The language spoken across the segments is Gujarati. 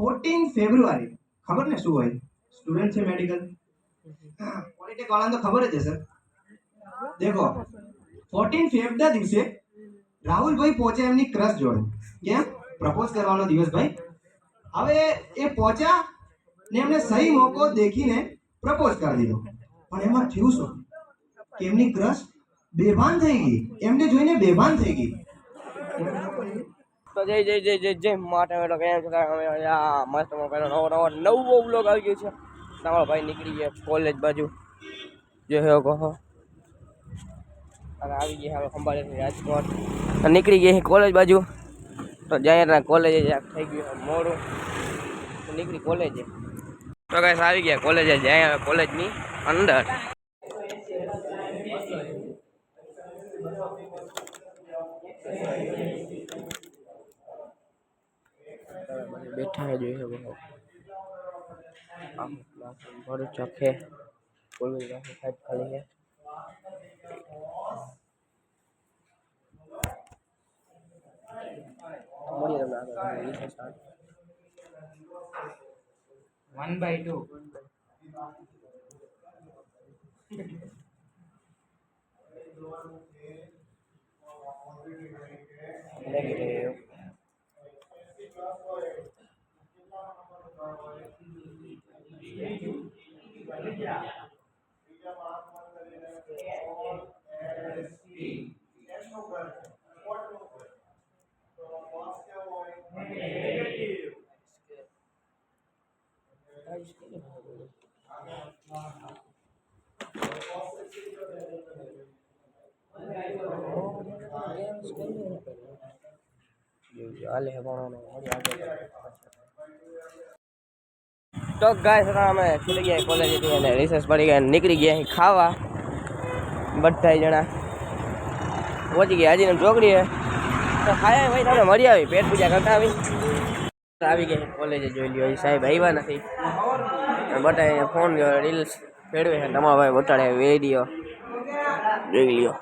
ફોર્ટીન ફેબ્રુઆરી ખબર ને શું હોય? સ્ટુડન્ટ છે મેડિકલ પોલિટેક વાળાને તો ખબર જ હશે. દેખો ફોર્ટીન ફેબના દિવસે રાહુલભાઈ પહોંચ્યા એમની ક્રશ જોડે. કેમ? પ્રપોઝ કરવાનો દિવસ ભાઈ. હવે એ પહોંચ્યા ને એમને સહી મોકો દેખીને પ્રપોઝ કરી દીધો. પણ એમાં થયું શું? કે એમની ક્રશ બેભાન થઈ ગઈ. એમને જોઈને બેભાન થઈ ગઈ. તો જય જય જય જય જય માટે એટલે કેમ છે? મસ્ત પહેલો નવો નવો નવો બ્લોગ આવી ગયો છે. તમારો ભાઈ, નીકળી ગયા કોલેજ બાજુ. જો હે કહો. અને આવી ગયા, હવે ખંભાળીથી રાજકોટ. નીકળી ગયા કોલેજ બાજુ. તો જાય કોલેજ થઈ ગયું મોડું. નીકળી કોલેજે તો કાંઈ આવી ગયા કોલેજે જાય કોલેજની અંદર. બેઠા જોઈએ બનો આમ બરો ચોખે બોલ સાહેબ ખાલી હે મળીએ તમને આગળ 1 by 2 તો ગાય સર અમે છૂટી ગયા કોલેજથી અને રિસર્ચ પડી ગયા અને નીકળી ગયા અહીં ખાવા બધા જણા પહોંચી ગયા. હજી ચોકડી હે તો ખાયા ભાઈ તમે મળી આવી પેટ પૂજા કરતા આવી આવી ગયા. કોલેજે જોઈ લ્યો. સાહેબ આવ્યા નથી. બટા ફોન રીલ્સ ફેરવે છે. તમારા ભાઈ બટાડે વીડિયો. જોઈ લ્યો.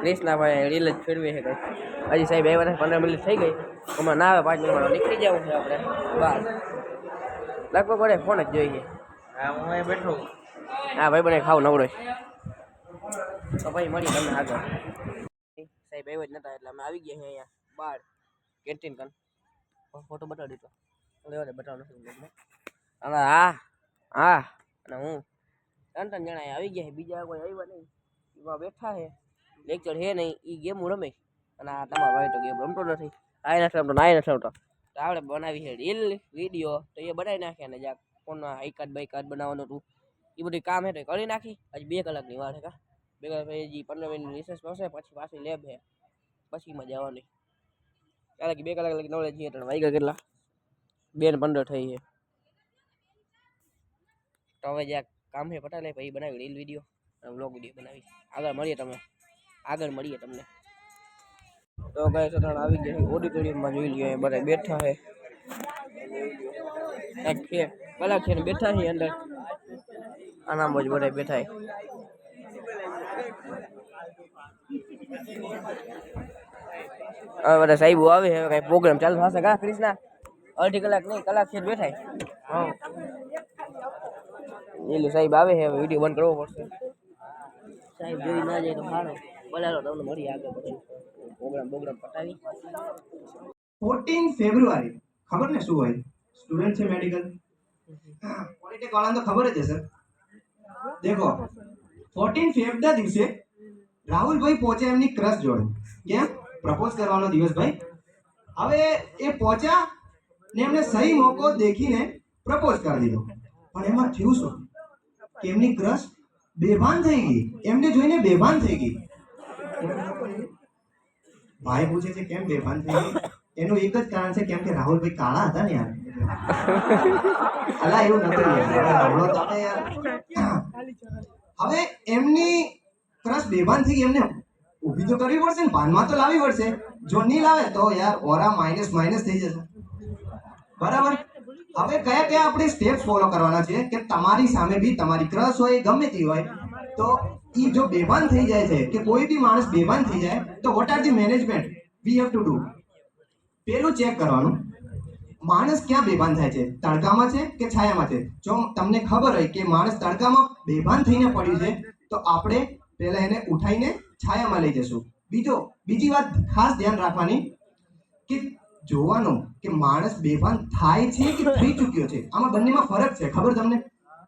ક્રિષ્નાભાઈ રીલ જ ફેરવી છે કંઈક હજી સાહેબ આવ્યા નથી. પંદર મિનિટ થઈ ગઈ. હમણાં ના આવે પાંચ મિનિટમાં નીકળી જવું છે આપણે. બહાર લગભગ પડે ફોન જ જોઈએ હા હું બેઠો હા ભાઈ બને ખાવ નવડો છે. તો ભાઈ મળી તમને આગળ. સાહેબ એવું જ નતા એટલે અમે આવી ગયા અહીંયા બહાર. કેન્ટીન કન. ફોટો બતાવી દીધો. લેવા દે બતાવવાનો નથી. અને હા હા અને હું. ત્રણ ત્રણ જણા આવી ગયા છે. બીજા કોઈ આવ્યા નહીં. એમાં બેઠા છે. લેક્ચર છે નહીં. એ ગેમ રમે. અને આ તમારો ભાઈ તો ગેમ રમતો નથી. આ નથી રમતો ના નથી રમતો. તો આપણે બનાવી છે રીલ વીડિયો તો એ બનાવી નાખ્યા ને જ્યાં ફોનમાં આઈ કાર્ડ બાઈ કાર્ડ બનાવવાનું હતું. એ બધું કામ હે તો કરી નાખી. હજી બે કલાકની વાર છે કા. બે કલાક પછી હજી પંદર મિનિટ રિસર્ચ થશે પછી પાછી લેબ છે પછી માં જવાની. કારણ કે બે કલાક લગી નવડે જઈએ, ત્રણ વાગ્યા કેટલા? બે ને પંદર થઈ છે તો હવે જ્યાં કામ છે પટા લે પછી બનાવી રીલ વીડિયો અને વ્લોગ વીડિયો બનાવી. આગળ મળીએ તમે. આગળ મળીએ તમને. તો કઈ સટાણ આવી ગયા ઓડિટોરિયમમાં જોઈ લઈએ અહીં બધા બેઠા છે એક છે કલાક છે ને બેઠા છે અંદર. આના બાજુ બધા બેઠા છે હવે બધા સાહેબો આવે હવે કઈ પ્રોગ્રામ ચાલુ થશે કા ક્રિષ્ના અડધી કલાક નહીં કલાક છે બેઠા હા. એલું સાહેબ આવે છે હવે વીડિયો બંધ કરવો પડશે. સાહેબ જોઈ ના જાય તો સારું બોલાવો તમને મળી આગળ પછી. પ્રોગ્રામ પ્રોગ્રામ પટાવી ફોર્ટીન ફેબ્રુઆરી ખબર ને શું હોય? સ્ટુડન્ટ છે મેડિકલ પોલિટેક વાળાને તો ખબર જ હશે. દેખો. ફોર્ટીન ફેબના દિવસે રાહુલભાઈ પહોંચ્યા એમની ક્રશ જોડે. કેમ? પ્રપોઝ કરવાનો દિવસ ભાઈ. હવે એ પહોંચ્યા ને એમને સહી મોકો દેખીને પ્રપોઝ કરી દીધો. પણ એમાં થયું શું? કે એમની ક્રશ બેભાન થઈ ગઈ. એમને જોઈને બેભાન થઈ ગઈ. ભાઈ પૂછે છે, કેમ બેભાન થઈ ગઈ? એનું એક જ કારણ છે, કેમ કે રાહુલભાઈ કાળા હતા ને યાર. અલા, એવું નતું યાર. યાર. હવે એમની ક્રશ બેભાન થઈ એમને ઊભી તો કરવી પડશે ને, ભાનમાં તો લાવવી પડશે. જો નહીં લાવે તો યાર ઓરા માઇનસ માઇનસ થઈ જશે. બરાબર? હવે કયા કયા આપણે સ્ટેપ્સ ફોલો કરવાના છે કે તમારી સામે બી તમારી ક્રશ હોય, ગમે તે હોય, તો એ જો બેભાન થઈ જાય છે કે કોઈ બી માણસ બેભાન થઈ જાય, તો what are the management we have to do પેલું ચેક કરવાનું. માણસ ક્યાં બેભાન થાય છે? તડકામાં છે કે છાયામાં છે? જો તમને ખબર હોય કે માણસ તડકામાં બેભાન થઈને પડ્યું છે, તો આપણે પહેલા એને ઉઠાઈને છાયામાં લઈ જશું. બીજો, બીજી વાત ખાસ ધ્યાન રાખવાની કે જોવાનું કે માણસ બેભાન થાય છે કે થઈ ચૂક્યો છે. આમાં બંનેમાં ફરક છે. ખબર તમને?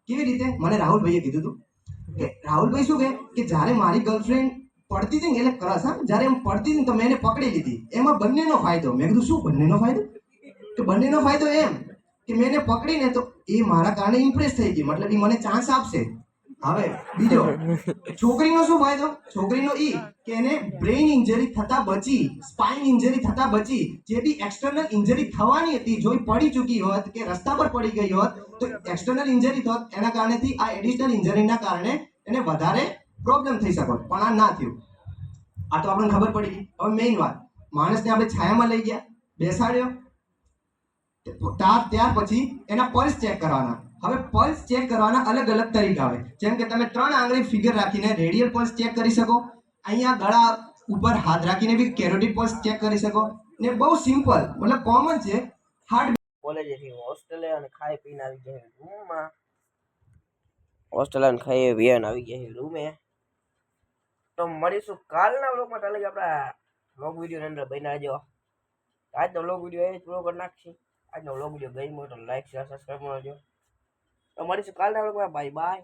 કેવી રીતે? મને રાહુલભાઈએ કીધું હતું કે રાહુલભાઈ શું કહે? કે જ્યારે મારી ગર્લફ્રેન્ડ પડતી હતી ને, એટલે કરસ હા? જ્યારે એમ પડતી હતી ને, તો મેં એને પકડી લીધી. એમાં બંનેનો ફાયદો. મેં કીધું, શું બંનેનો ફાયદો? કે બંનેનો ફાયદો એમ કે મેં એને પકડીને તો એ મારા કારણે ઇમ્પ્રેસ થઈ ગઈ. મતલબ એ મને ચાન્સ આપશે. હવે બીજો, છોકરીનો શું ફાયદો? છોકરીનો ઈ કે એને બ્રેઇન ઇન્જરી થતા બચી સ્પાઇન ઇન્જરી થતા બચી, જે બી એક્સટર્નલ ઇન્જરી થવાની હતી જો પડી ચૂકી હોત કે રસ્તા પર પડી ગઈ હોત, તો એક્સટર્નલ ઇન્જરી થોત, એના કારણેથી આ એડિશનલ ઇન્જરીના કારણે એને વધારે પ્રોબ્લેમ થઈ શકો. પણ આ ના થયું. આ તો આપણને ખબર પડી ગઈ. હવે મેઇન વાત. માણસને આપણે છાયામાં લઈ ગયા. બેસાડ્યો. ત્યાર પછી એના પલ્સ ચેક કરવાના. હવે પલ્સ ચેક કરવાના અલગ અલગ તરીકા આવે જેમ કે તમે ત્રણ આંગળી ફિગર રાખીને રેડિયલ પલ્સ ચેક કરી શકો. અહીંયા ગળા ઉપર હાથ રાખીને બી કેરોટિડ પલ્સ ચેક કરી શકો. ને બહુ સિમ્પલ મતલબ કોમન છે. હાર્ટ કોલેજેથી હોસ્ટેલે અને ખાઈ પીને આવી ગયા રૂમમાં હોસ્ટેલ અને ખાઈ વિયન આવી ગયા રૂમે. તો મળીશું કાલના બ્લોગમાં તાલે આપણા બ્લોગ વિડીયોની અંદર બન્યા આજ આજનો બ્લોગ વીડિયો એ જ પૂરો કરી નાખશી. આજનો બ્લોગ વીડિયો ગમ્યો તો લાઈક શેર સબસ્ક્રાઈબ તો મળીશું કાલના બ્લોગમાં બાય બાય